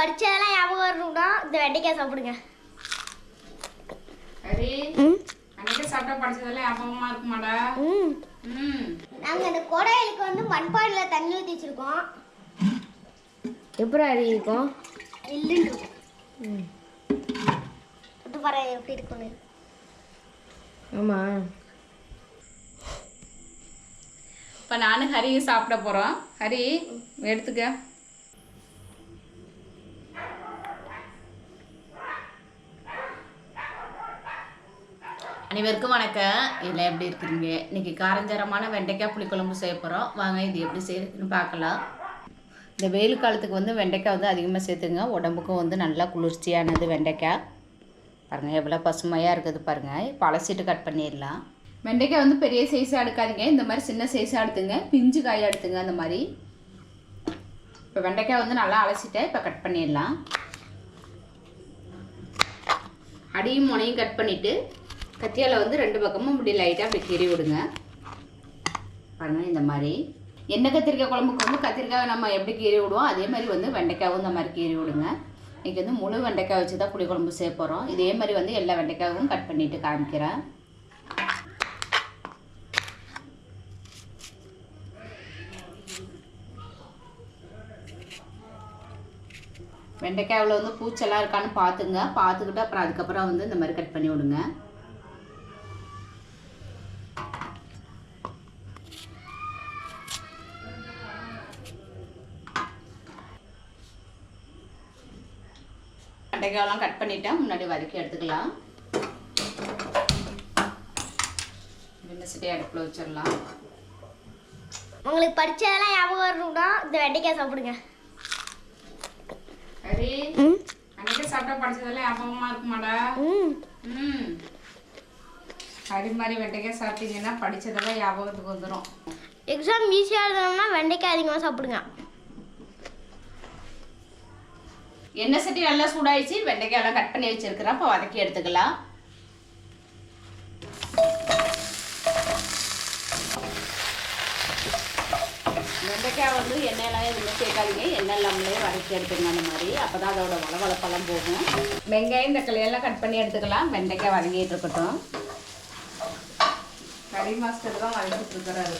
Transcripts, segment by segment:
படிச்சதெல்லாம் ஞாபகம் வரணும்னா இந்த வெண்டைக்காய் சாப்பிடுங்க. சரி. அன்னைக்கு சாப்பிட்டா படிச்சதெல்லாம் ஞாபகமா இருக்குமாடா? ம். ம். நாங்கள் இந்த குடையலுக்கு வந்து மண்பானையில் தண்ணி ஊற்றி வச்சுருக்கோம். எப்படி அறிவிக்கும் இல்லைன்னு இருக்கும் பாரு எப்படி இருக்குன்னு ஆமாம் இப்போ நானும் ஹரியும் சாப்பிட போகிறோம் ஹரி எடுத்துக்க. அனைவருக்கும் வணக்கம். எல்லாம் எப்படி இருக்கிறீங்க இன்றைக்கி காரஞ்சரமான வெண்டைக்காய் புளிக்குழம்பு செய்ய போகிறோம் வாங்க இது எப்படி செய்யறதுன்னு பார்க்கலாம். இந்த வெயில் காலத்துக்கு வந்து வெண்டைக்காய் வந்து அதிகமாக சேர்த்துங்க உடம்புக்கும் வந்து நல்லா குளிர்ச்சியானது வெண்டைக்காய். பாருங்கள் எவ்வளோ பசுமையாக இருக்குது பாருங்கள் இப்போ அலசிட்டு கட் பண்ணிடலாம். வெண்டைக்காய் வந்து பெரிய சைஸாக எடுக்காதீங்க. இந்த மாதிரி சின்ன சைஸாக எடுத்துங்க. பிஞ்சு காயாக எடுத்துங்க அந்த மாதிரி. இப்போ வெண்டைக்காய் வந்து நல்லா அலசிட்டேன். இப்போ கட் பண்ணிடலாம். அடியும் முனையும் கட் பண்ணிவிட்டு கத்தியால் வந்து ரெண்டு பக்கமும் இப்படி லைட்டாக அப்படி கீறி விடுங்க. பாருங்கள் இந்த மாதிரி. எண்ணெய் கத்திரிக்காய் குழம்புக்கு வந்து கத்திரிக்காய் நம்ம எப்படி கீறி விடுவோம்? அதே மாதிரி வந்து வெண்டைக்காயும் இந்த மாதிரி கீறி விடுங்க. இன்றைக்கி வந்து முழு வெண்டைக்காய் வச்சு தான் புளிக்குழம்பு சேர்க்க போகிறோம் இதே மாதிரி வந்து எல்லா வெண்டைக்காயும் கட் பண்ணிவிட்டு காமிக்கிறேன். வெண்டைக்காயில் வந்து பூச்செல்லாம் இருக்கான்னு பார்த்துங்க. பார்த்துக்கிட்டு அப்புறம் அதுக்கப்புறம் வந்து இந்த மாதிரி கட் பண்ணி விடுங்க. வெண்டைக்காயெல்லாம் கட் பண்ணிட்டேன். முன்னாடி வதக்கி எடுத்துக்கலாம். வெண்ணெய் சட்டி அடுப்பில் வச்சிடலாம். உங்களுக்கு படிச்சதெல்லாம் ஞாபகம் வரணும்னா இந்த வெண்டைக்காய் சாப்பிடுங்க. சரி. ம். அன்னைக்கு சாப்பிட்டா படிச்சதெல்லாம் ஞாபகமா இருக்குமாடா? ம். கறி மாதிரி வெண்டைக்காய் சாப்பிட்டீங்கன்னா படிச்சதெல்லாம் ஞாபகத்துக்கு வந்துடும் எக்ஸாம் ஈஸியாக எழுதணும்னா வெண்டைக்காய் அதிகமாக சாப்பிடுங்க. எண்ணெய் சட்டி நல்லா சூடாயிடுச்சு? வெண்டைக்காயெல்லாம் கட் பண்ணி வச்சிருக்கிறேன். இப்போ வதக்கி எடுத்துக்கலாம். வெண்டைக்காய் வந்து எண்ணெயெல்லாம் எதுவுமே சேர்க்காதீங்க. எண்ணெய் இல்லாமலே வதக்கி எடுத்துங்க அந்த மாதிரி. அப்போ தான் அதோட வளவளப்பெல்லாம் போகும். வெங்காயம் தக்காளியெல்லாம் கட் பண்ணி எடுத்துக்கலாம். வெண்டைக்காய் வதங்கிட்டு இருக்கட்டும். கறி மாஸ்டர் தான் வதக்கிட்டு இருக்கிறாரு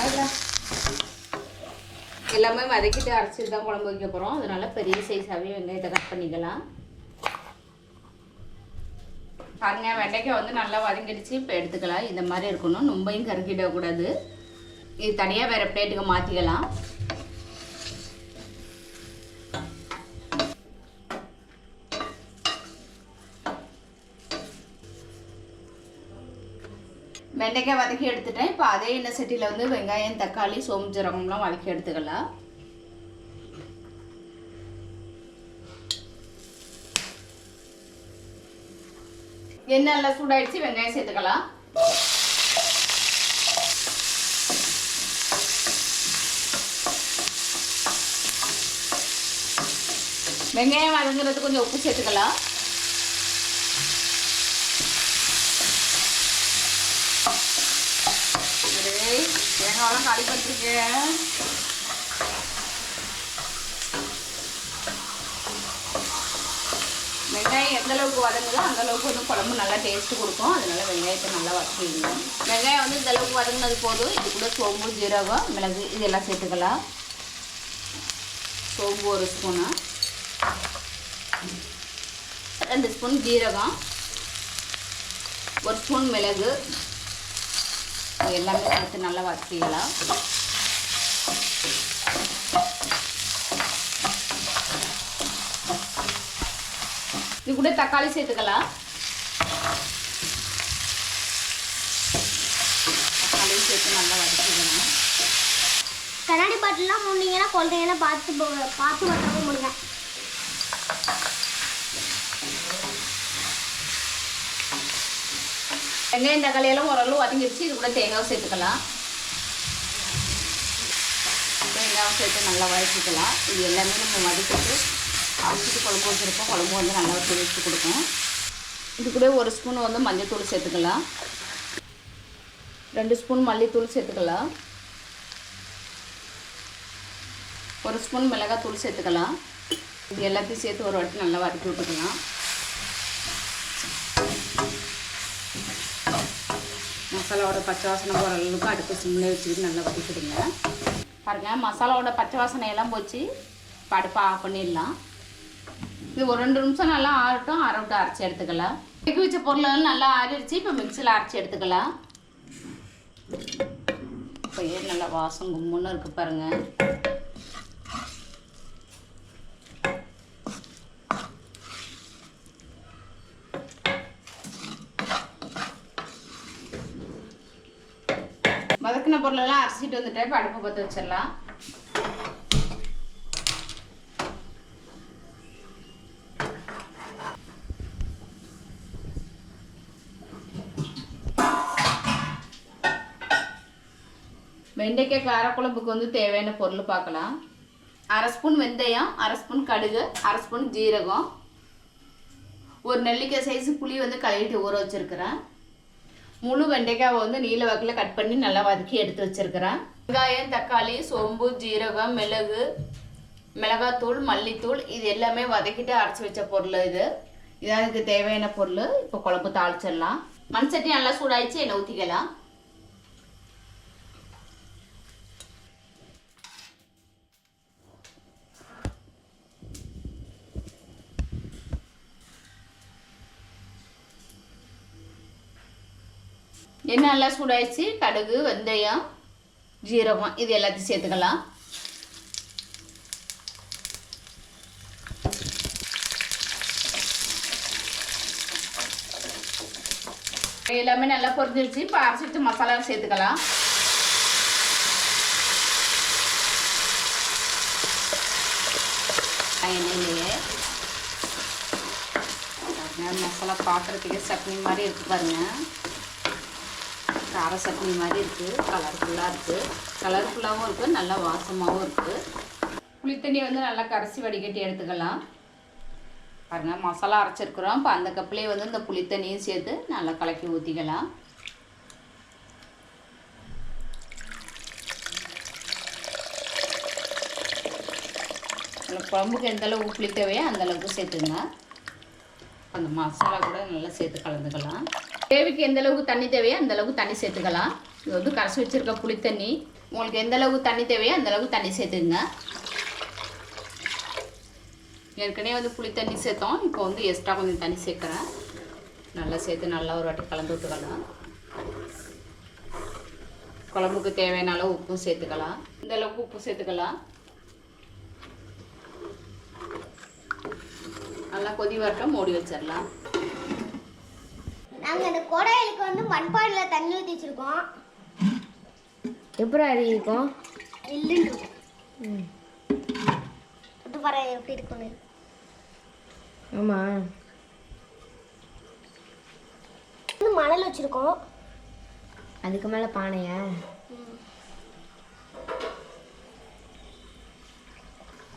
அதுதான் எல்லாமே வதக்கிட்டு அரைச்சிட்டு தான் குழம்பு வைக்க போகிறோம் அதனால பெரிய சைஸாகவே வெங்காயத்தை கட் பண்ணிக்கலாம். பாருங்க வெண்டைக்காய் வந்து நல்லா வதங்கிடுச்சு. இப்போ எடுத்துக்கலாம். இந்த மாதிரி இருக்கணும். ரொம்பையும் கருக்கிடக்கூடாது இது தனியாக வேறு பிளேட்டுக்கு மாற்றிக்கலாம் வெண்டைக்காய் வதக்கி எடுத்துட்டேன். இப்போ அதே எண்ணெய் சட்டியில் வந்து வெங்காயம் தக்காளி சோம்பு ஜீரகம்லாம் வதக்கி எடுத்துக்கலாம். எண்ணெய் நல்லா சூடாயிடுச்சு வெங்காயம் சேர்த்துக்கலாம். வெங்காயம் வதங்குறது கொஞ்சம் உப்பு சேர்த்துக்கலாம். தேங்காயெல்லாம் காலி வெங்காயம் எந்த அளவுக்கு வதங்குதோ அந்த அளவுக்கு வந்து குழம்பு நல்லா டேஸ்ட் கொடுக்கும். அதனால வெங்காயத்தை நல்லா வதக்கிடுங்க. வெங்காயம் வந்து இந்த அளவுக்கு வதங்கினது போதும். இது கூட சோம்பு ஜீரகம் மிளகு இதெல்லாம் சேர்த்துக்கலாம். சோம்பு ஒரு ஸ்பூனு ரெண்டு ஸ்பூன் ஜீரகம். ஒரு ஸ்பூன் மிளகு. இது எல்லாமே சேர்த்து நல்லா வதக்கிக்கலாம். இது கூட தக்காளி சேர்த்துக்கலாம். தக்காளி சேர்த்து நல்லா வதக்கிக்கணும் கண்ணாடி பாட்டிலாம் முன்னீங்கன்னா குழந்தைங்கன்னா பார்த்து போ- பார்த்து பத்திரமா முடிங்க வெங்காயம் தக்காளி எல்லாம் ஓரளவு வதங்கிடுச்சு இது கூட தேங்காய் சேர்த்துக்கலாம். தேங்காய் சேர்த்து நல்லா வதக்கிக்கலாம். இது எல்லாமே நம்ம வதக்கிட்டு அரைச்சிட்டு குழம்பு வச்சுருக்கோம் குழம்பு வந்து நல்லா வச்சு கொடுக்கும் இது கூட ஒரு ஸ்பூன் வந்து மஞ்சள்தூள் சேர்த்துக்கலாம். ரெண்டு ஸ்பூன் மல்லித்தூள் சேர்த்துக்கலாம். ஒரு ஸ்பூன் மிளகாத்தூள் சேர்த்துக்கலாம். இது எல்லாத்தையும் சேர்த்து ஒரு வாட்டி நல்லா வதக்கி விட்டுக்கலாம். மசாலாவோட பச்சை வாசனை போகிற அளவுக்கு அடுப்பு சிம்மில் வச்சுக்கிட்டு நல்லா வதக்கிடுங்க. பாருங்கள் மசாலாவோட பச்சை வாசனை எல்லாம் போச்சு. இப்போ அடுப்பை ஆஃப் பண்ணிடலாம். இது ஒரு ரெண்டு நிமிஷம் நல்லா ஆறட்டும் ஆறவிட்டு அரைச்சி எடுத்துக்கலாம். வேக வச்ச பொருளெல்லாம் நல்லா ஆறிடுச்சு இப்போ மிக்சியில் அரைச்சி எடுத்துக்கலாம். இப்போ ஏன் நல்லா வாசம் கும்முன்னு இருக்குது பாருங்கள் வதக்கின பொருளெல்லாம் அரைச்சிட்டு வந்துட்டேன் இப்போ அடுப்பு பற்ற வச்சிடலாம். வெண்டைக்காய் காரக்குழம்புக்கு வந்து தேவையான பொருள் பார்க்கலாம். அரை ஸ்பூன் வெந்தயம் அரை ஸ்பூன் கடுகு அரை ஸ்பூன் ஜீரகம். ஒரு நெல்லிக்காய் சைஸ் புளி வந்து கழுவிட்டு ஊற வச்சுருக்கிறேன். முழு வெண்டைக்காவை வந்து நீல வாக்கில் கட் பண்ணி நல்லா வதக்கி எடுத்து வச்சுருக்கிறேன். வெங்காயம் தக்காளி சோம்பு ஜீரகம் மிளகு மிளகாத்தூள் மல்லித்தூள் இது எல்லாமே வதக்கிட்டு அரைச்சி வச்ச பொருள் இது. இதான் அதுக்கு தேவையான பொருள். இப்போ குழம்பு தாளிச்சிடலாம். மண் சட்டி நல்லா சூடாயிடுச்சு எண்ணெய் ஊற்றிக்கலாம் எண்ணெய் நல்லா சூடாயிடுச்சு? கடுகு வெந்தயம் ஜீரகம் இது எல்லாத்தையும் சேர்த்துக்கலாம். எல்லாமே நல்லா பொரிஞ்சிருச்சு. இப்போ அரைச்சிட்டு மசாலா சேர்த்துக்கலாம். எண்ணெயிலேயே மசாலா பார்க்குறதுக்கே சட்னி மாதிரி இருக்கு பாருங்கள் கார சட்னி மாதிரி இருக்குது கலர்ஃபுல்லாக இருக்குது கலர்ஃபுல்லாகவும் இருக்குது நல்லா வாசமாகவும் இருக்குது புளித்தண்ணி வந்து நல்லா கரைசி வடிகட்டி எடுத்துக்கலாம். பாருங்கள் மசாலா அரைச்சிருக்கிறோம். இப்போ அந்த கப்லேயே வந்து இந்த புளித்தண்ணியும் சேர்த்து நல்லா கலக்கி ஊற்றிக்கலாம் குழம்புக்கு எந்த அளவுக்கு புளி தேவையோ அந்த அளவுக்கு சேர்த்துங்க. அந்த மசாலா கூட நல்லா சேர்த்து கலந்துக்கலாம். தேவைக்கு எந்த அளவுக்கு தண்ணி தேவையோ அந்த அளவுக்கு தண்ணி சேர்த்துக்கலாம். இது வந்து கரைச்சி வச்சிருக்க புளி தண்ணி. உங்களுக்கு எந்த அளவுக்கு தண்ணி தேவையோ அந்த அளவுக்கு தண்ணி சேர்த்துக்குங்க. ஏற்கனவே வந்து புளி தண்ணி சேர்த்தோம். இப்போ வந்து எக்ஸ்ட்ரா கொஞ்சம் தண்ணி சேர்க்குறேன். நல்லா சேர்த்து நல்லா ஒரு வாட்டி கலந்து விட்டுக்கலாம். குழம்புக்கு தேவையான அளவு உப்பும் சேர்த்துக்கலாம். இந்த அளவுக்கு உப்பு சேர்த்துக்கலாம். நல்லா கொதி வரட்டும் மூடி வச்சிடலாம். நாங்கள் இந்த குடையலுக்கு வந்து மண்பானையில் தண்ணி ஊற்றி வச்சுருக்கோம். எப்படி அரி இருக்கும் இல்லைன்னு இருக்கும் பாரு எப்படி இருக்குன்னு ஆமாம் வந்து மணல் வச்சுருக்கோம். அதுக்கு மேலே பானையா?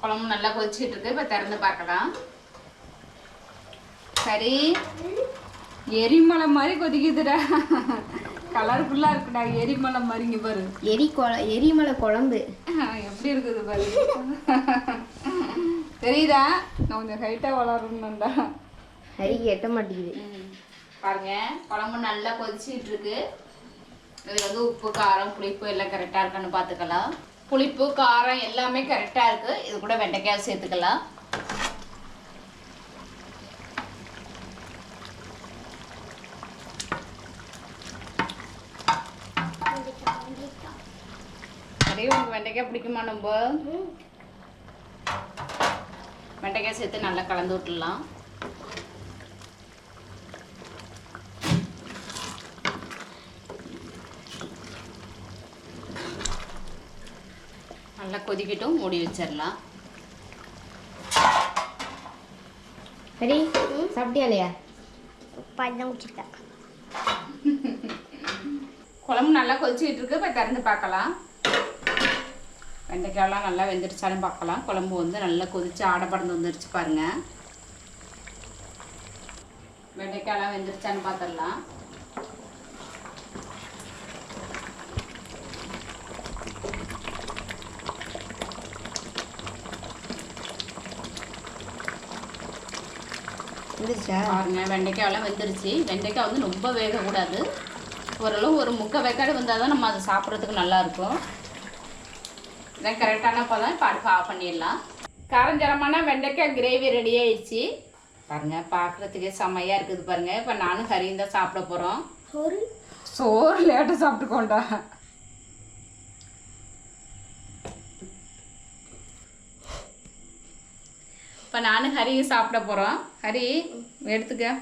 குழம்பு நல்லா கொதிச்சிட்டு இருக்கு. இப்போ திறந்து பார்க்கலாம். சரி. எரிமலை மாதிரி கொதிக்குதுடா. கலர்ஃபுல்லாக இருக்குடா எரிமலை மாதிரி இங்கே பாரு. எரி எரிமலை குழம்பு. எப்படி இருக்குது பாரு. தெரியுதா? நான் கொஞ்சம் ஹைட்டாக வளரணும்டா. அரிக்கு எட்ட மாட்டேங்குது. பாருங்க குழம்பு நல்லா கொதிச்சிட்டு இருக்கு. இது வந்து உப்பு காரம் புளிப்பு எல்லாம் கரெக்டாக இருக்கான்னு பார்த்துக்கலாம். புளிப்பு காரம் எல்லாமே கரெக்டாக இருக்கு. இது கூட வெண்டைக்காய் சேர்த்துக்கலாம். அதே உங்களுக்கு வெண்டைக்காய் பிடிக்குமா நம்ம வெண்டைக்காய் சேர்த்து நல்லா கலந்து விட்டுடலாம். நல்லா கொதிக்கட்டும் மூடி வச்சிடலாம். சரி சாப்பிட்டியா இல்லையா? பழம் குடிச்சிருக்கேன். குழம்பு நல்லா கொதிச்சுக்கிட்டு இருக்கு இப்போ திறந்து பார்க்கலாம். வெண்டைக்காயெல்லாம் நல்லா வெந்துருச்சாலும் பார்க்கலாம். குழம்பு வந்து நல்லா கொதிச்சு ஆடை பறந்து வந்துருச்சு பாருங்க. வெண்டைக்காயெல்லாம் வெந்துருச்சான்னு பார்த்துடலாம். பாருங்க வெண்டைக்காயெல்லாம் வெந்துருச்சு வெண்டைக்காய் வந்து ரொம்ப வேகக்கூடாது. ஓரளவு ஒரு முக்கால் வேக்காடு வந்தால் தான் நம்ம அதை சாப்பிட்றதுக்கு நல்லாயிருக்கும் இதான் கரெக்டான பதம் இப்போ அடுப்பு ஆஃப் பண்ணிடலாம். காரஞ்சரமான வெண்டைக்காய் கிரேவி ரெடி ஆயிடுச்சு. பாருங்க பார்க்குறதுக்கே செம்மையாக இருக்குது பாருங்க. இப்போ நானும் கறியும் தான் சாப்பிட போகிறோம் சோறு? சோறு லேட்டாக சாப்பிட்டுக்கோண்டா. இப்போ நானும் ஹரியும் சாப்பிட போகிறோம் ஹரி எடுத்துக்க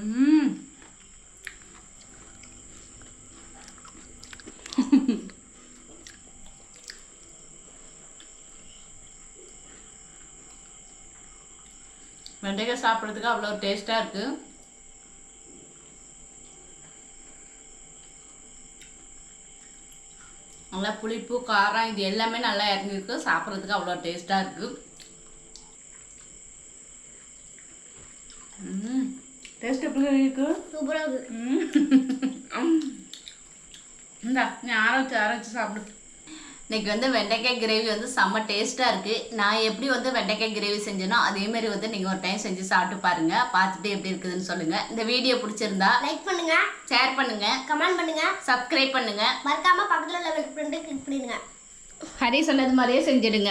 ம் வெண்டைக்காய் சாப்பிட்றதுக்கு அவ்வளோ டேஸ்ட்டாக இருக்குது நல்லா புளிப்பு காரம் இது எல்லாமே நல்லா இறங்கிருக்கு சாப்பிட்றதுக்கு அவ்வளோ டேஸ்ட்டாக இருக்குது டேஸ்ட் எப்படி இருக்கு? சூப்பராக இருக்கு. இந்தா நீ ஆரம்பிச்சு ஆரம்பிச்சு சாப்பிடு. இன்னைக்கு வந்து வெண்டைக்காய் கிரேவி வந்து செம்ம டேஸ்ட்டாக இருக்குது நான் எப்படி வந்து வெண்டைக்காய் கிரேவி செஞ்சேனோ அதே மாதிரி வந்து நீங்கள் ஒரு டைம் செஞ்சு சாப்பிட்டு பாருங்கள் பார்த்துட்டு எப்படி இருக்குதுன்னு சொல்லுங்கள் இந்த வீடியோ பிடிச்சிருந்தா லைக் பண்ணுங்க. ஷேர் பண்ணுங்கள் கமெண்ட் பண்ணுங்க. சப்ஸ்கிரைப் பண்ணுங்கள் மறக்காம பக்கத்துல உள்ள பெல் பட்டனை கிளிக் பண்ணிடுங்க. ஹரி சொன்னது மாதிரியே செஞ்சிடுங்க.